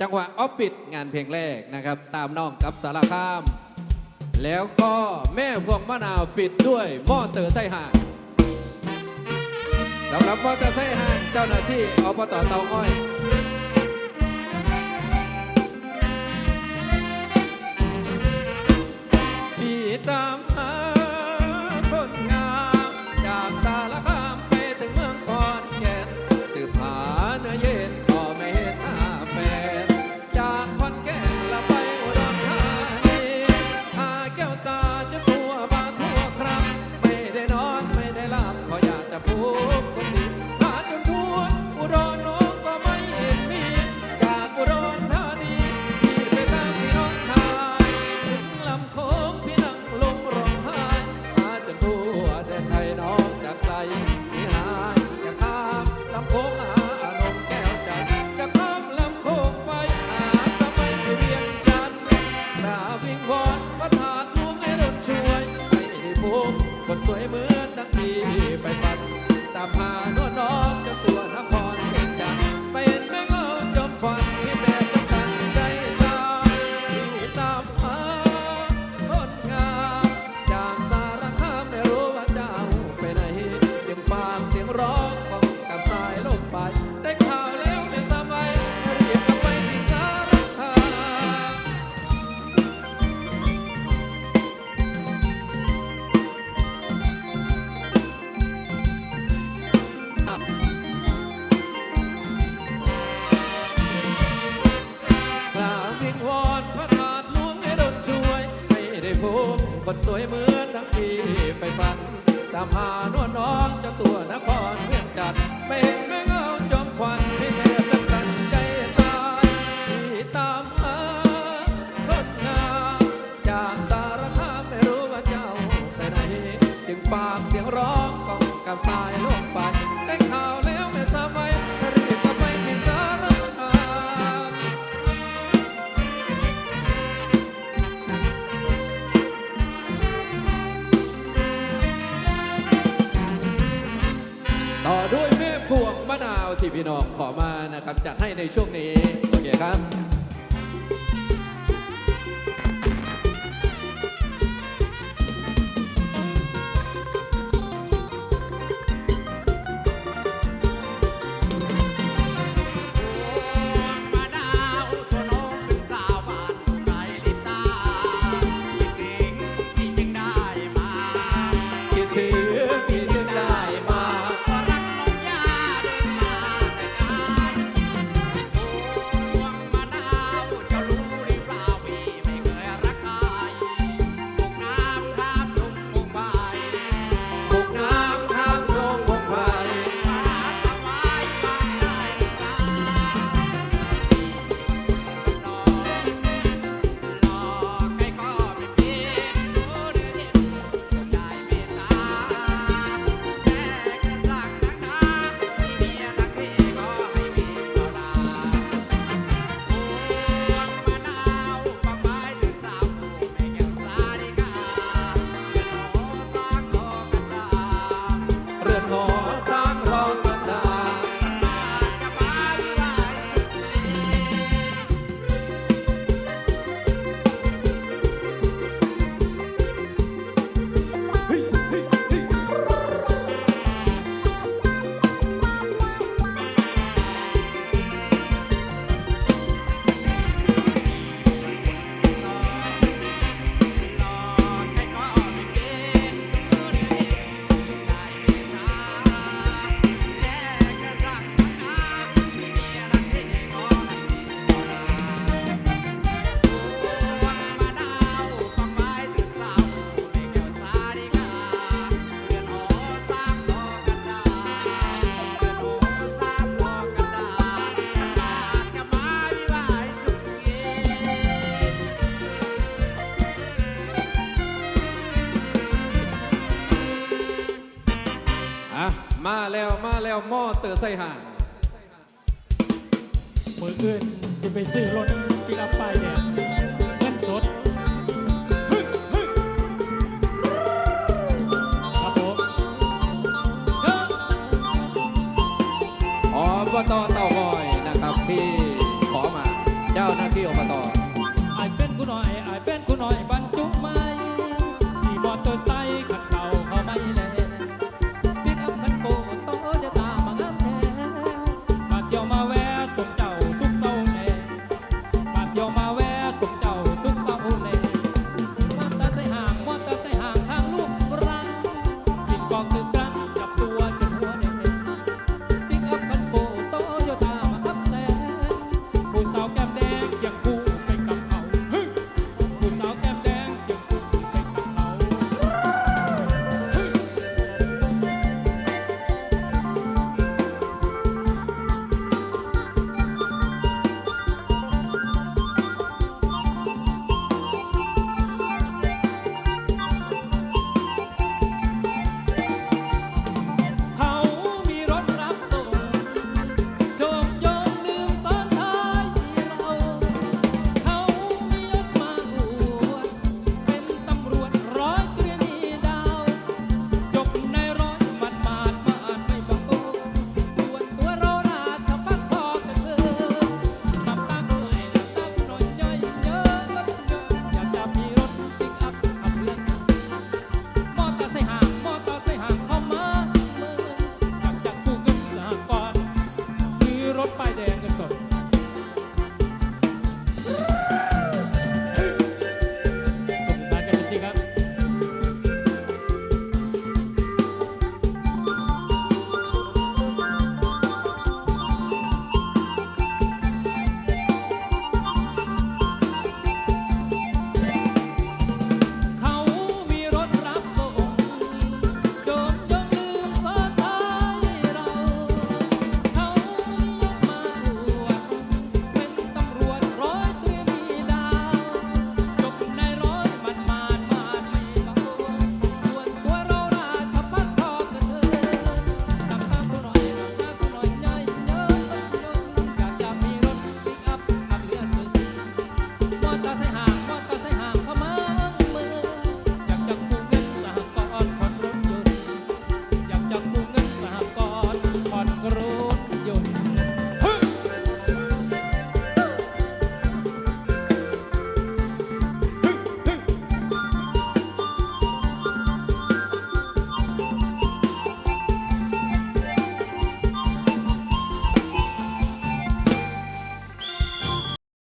จังหวะออฟปิดงานเพลงแรกนะครับ ตามน้องกับสารคาม แล้วก็แม่พวงมะนาวปิดด้วยมอเตอร์ไซห่างสำหรับมอเตอร์ไซห่างเจ้าหน้าที่อบตเตาอ้อย คนสวยเหมือนทั้งที่ไฟฟัน ตามหาหนวลน้องเจ้าตัวนครเพื่อนจัดไม่เห็นแม้ ที่พี่น้องขอมานะครับจัดให้ในช่วงนี้ โอเคครับะมาแล้วมาแล้วหม้อเตอใส่ห่างมืออื่นจะไปซื้อรถปิกอัพไปเนี่ย